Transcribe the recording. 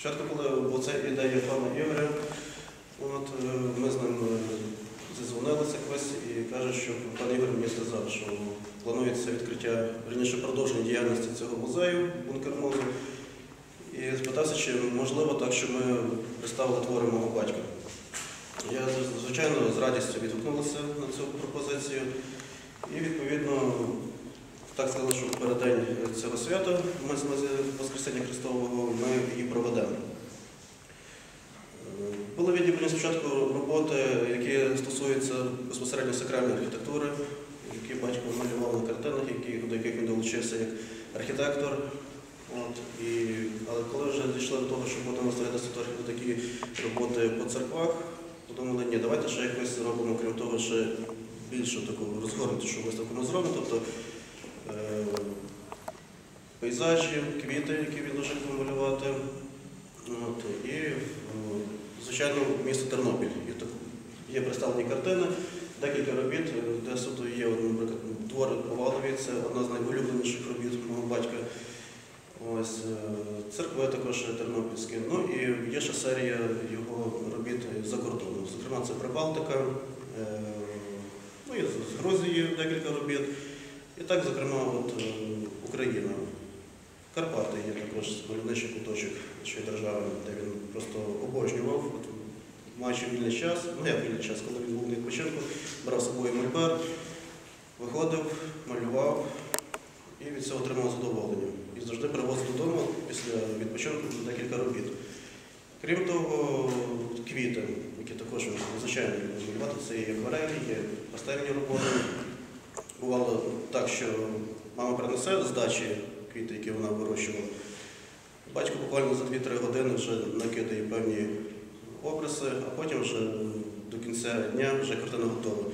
Спочатку, коли була ця ідея пана Ігоря, от, е, ми з ним е, зізвонилися якось і каже, що пан Ігор мені сказав, що планується відкриття, верніше продовження діяльності цього музею, бункер мозу. І спитався, чи можливо так, що ми представили твори мого батька. Я, звичайно, з радістю відгукнулася на цю пропозицію. Так сказали, що в переддень цього свята, ми з Воскресення Христового, ми її проведемо. Е, Були відібрані спочатку роботи, які стосуються безпосередньо сакральної архітектури, які батько малював на картинах, до яких він долучився як архітектор. Але коли вже дійшли до того, що будемо створити такі роботи по церквах, подумали, ні, давайте ще якось зробимо, крім того, ще більшу таку розгорнутішу виставку ми зробимо. Тобто е, пейзажі, квіти, які він дуже любив малювати. От, і, звичайно, місто Тернопіль. Є, представлені картини, декілька робіт, е, де суто є, наприклад, двор Повалові, це одна з найулюбленіших робіт мого батька. Ось е, церкви також тернопільські. Ну і є ще серія його робіт за кордоном. Зокрема, це Прибалтика, е, ну і з Грузії декілька робіт. І так, зокрема, от, Україна. Карпати є також мальовничий куточок нашої держави, де він просто обожнював. От, маючи вільний час, ну як вільний час, коли він був на відпочинку, брав з собою мольбер, виходив, малював і від цього отримав задоволення. І завжди привозив додому після відпочинку декілька робіт. Крім того, квіти, які також він надзвичайно малювати, це і акварелі, є пастельні роботи. Бувало так, що мама принесе з дачі квіти, які вона вирощувала. Батько буквально за 2-3 години вже накидає певні обриси, а потім вже до кінця дня вже картина готова.